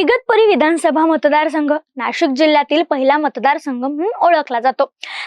इगतपुरी विधानसभा मतदारसंघ नाशिक जिल्ह्यातील पहिला मतदारसंघ म्हणून ओळखला जातो.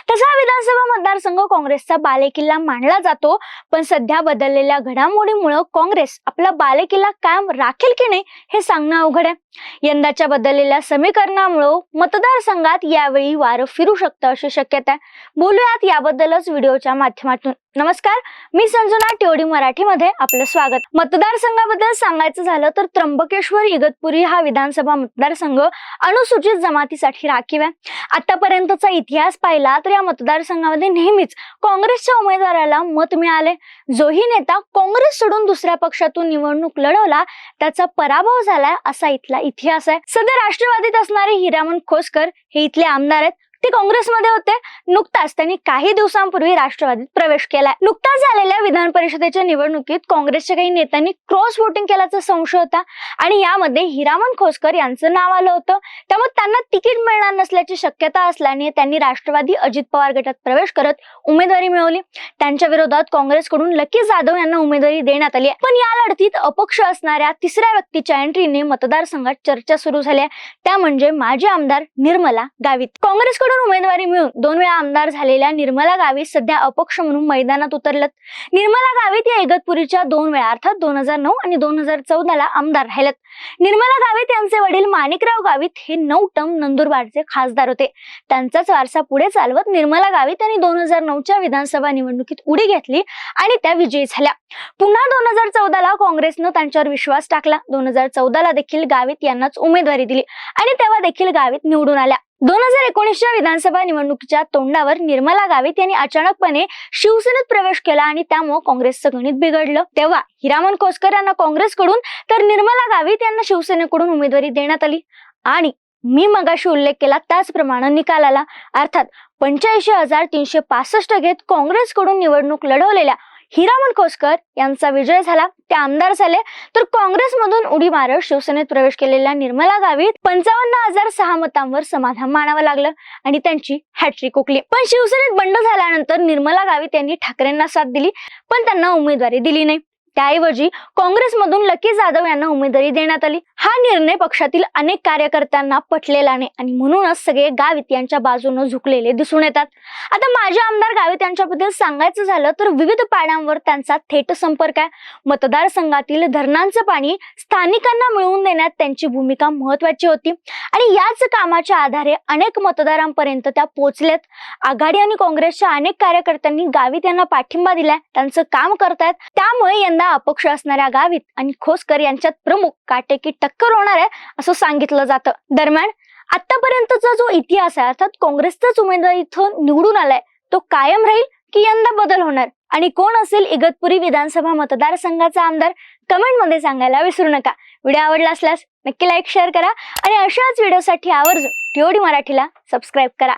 तसा हा विधानसभा मतदारसंघ काँग्रेसचा बालेकिल्ला मानला जातो पण सध्या बदललेल्या घडामोडीमुळे काँग्रेस आपला बालेकिल्ला कायम राखेल की नाही हे सांगणं अवघड आहे. यंदाच्या बदललेल्या समीकरणामुळं मतदारसंघात यावेळी वारं फिरू शकतं अशी शक्यता आहे. बोलूयात याबद्दलच व्हिडिओच्या माध्यमातून. नमस्कार मी संजना टिओडी मराठीमध्ये आपलं स्वागत. मतदारसंघाबद्दल सांगायचं झालं तर त्र्यंबकेश्वर इगतपुरी हा विधानसभा मतदारसंघ अनुसूचित जमातीसाठी राखीव आहे. आतापर्यंतचा इतिहास पाहिला तर या मतदारसंघामध्ये नेहमीच काँग्रेसच्या उमेदवाराला मत मिळाले. जोही नेता काँग्रेस सोडून दुसऱ्या पक्षातून निवडणूक लढवला त्याचा पराभव झालाय असा इथला इतिहास आहे. सध्या राष्ट्रवादीत असणारे हिरामन खोसकर हे इथले आमदार आहेत. ते काँग्रेसमध्ये होते. नुकताच त्यांनी काही दिवसांपूर्वी राष्ट्रवादीत प्रवेश केलाय. नुकताच झालेल्या विधान परिषदेच्या निवडणुकीत काँग्रेसच्या काही नेत्यांनी क्रॉस वोटिंग केल्याचा संशय होता आणि यामध्ये हिरामन खोसकर यांचं नाव आलं होतं. त्यामुळे त्यांना तिकीट मिळणार नसल्याची शक्यता असल्याने त्यांनी राष्ट्रवादी अजित पवार गटात प्रवेश करत उमेदवारी मिळवली. त्यांच्या विरोधात काँग्रेसकडून लकी जाधव यांना उमेदवारी देण्यात आली पण या लढतीत अपक्ष असणाऱ्या तिसऱ्या व्यक्तीच्या एंट्रीने मतदारसंघात चर्चा सुरू झाल्या त्या म्हणजे माजी आमदार निर्मला गावित. काँग्रेसकडून उमेदवारी मिळून दोन वेळा आमदार झालेल्या निर्मला गावित सध्या अपक्ष म्हणून मैदानात उतरलत निर्मला गावित या इगतपुरीच्या दोन वेळा अर्थात दोन हजार नऊ आणि दोन हजार चौदाला आमदार राहिलेत निर्मला गावित यांचे वडील माणिकराव गावित हे नऊ टर्म नंदुरबारचे खासदार होते. त्यांचाच वारसा पुढे चालवत निर्मला गावित यांनी दोन हजार नऊच्या विधानसभा निवडणुकीत उडी घेतली आणि त्या विजयी झाल्या. पुन्हा दोन हजार चौदाला काँग्रेसनं त्यांच्यावर विश्वास टाकला. दोन हजार चौदाला देखील गावित यांनाच उमेदवारी दिली आणि तेव्हा देखील गावित निवडून आल्या. दोन हजार एकोणीसच्या विधानसभा निवडणुकीच्या तोंडावर निर्मला गावित यांनी अचानकपणे शिवसेनेत प्रवेश केला आणि त्यामुळे काँग्रेसचं गणित बिघडलं. तेव्हा हिरामन कोसकर यांना काँग्रेसकडून तर निर्मला गावित यांना शिवसेनेकडून उमेदवारी देण्यात आली. आणि मी मगाशी उल्लेख केला त्याचप्रमाणे निकाल आला अर्थात पंच्याऐंशी हजार तीनशे पासष्ट घेत काँग्रेसकडून निवडणूक लढवलेल्या हिरामन खोसकर यांचा विजय झाला. ते आमदार झाले. तर काँग्रेसमधून उडी मारत शिवसेनेत प्रवेश केलेल्या निर्मला गावित पंचावन्न हजार सहा मतांवर समाधान मानावं लागलं आणि त्यांची हॅट्रिक उकली पण शिवसेनेत बंड झाल्यानंतर निर्मला गावित यांनी ठाकरेंना साथ दिली पण त्यांना उमेदवारी दिली नाही. त्याऐवजी काँग्रेसमधून लकी जाधव यांना उमेदवारी देण्यात आली. हा निर्णय पक्षातील अनेक कार्यकर्त्यांना पटलेला नाही आणि म्हणूनच सगळे गावित यांच्या बाजूने झुकलेले दिसून येतात. आता माझे आमदार गावित यांच्याबद्दल सांगायचं झालं तर विविध पाड्यांवर त्यांचा थेट संपर्क आहे. मतदारसंघातील धरणांचं पाणी स्थानिकांना मिळवून देण्यात त्यांची भूमिका महत्वाची होती. आणि याच कामाच्या आधारे अनेक मतदारांपर्यंत त्या पोहोचल्यात. आघाडी आणि काँग्रेसच्या अनेक कार्यकर्त्यांनी गावित यांना पाठिंबा दिलाय. त्यांचं काम करतायत. त्यामुळे यंदा अपक्ष असणाऱ्या गावित आणि खोसकर यांच्यात प्रमुख काटेकी टक्कर होणार आहे असं सांगितलं जातं. दरम्यान आतापर्यंतचा जो इतिहास आहे अर्थात काँग्रेसचाच उमेदवार इथं निवडून आलाय तो कायम राहील की यंदा बदल होणार? आणि कोण असेल इगतपुरी विधानसभा मतदारसंघाचा आमदार? कमेंटमध्ये सांगायला विसरू नका. व्हिडिओ आवडला असल्यास नक्की लाईक शेअर करा आणि अशाच व्हिडिओसाठी आवर्जून टीओडी मराठीला सबस्क्राईब करा.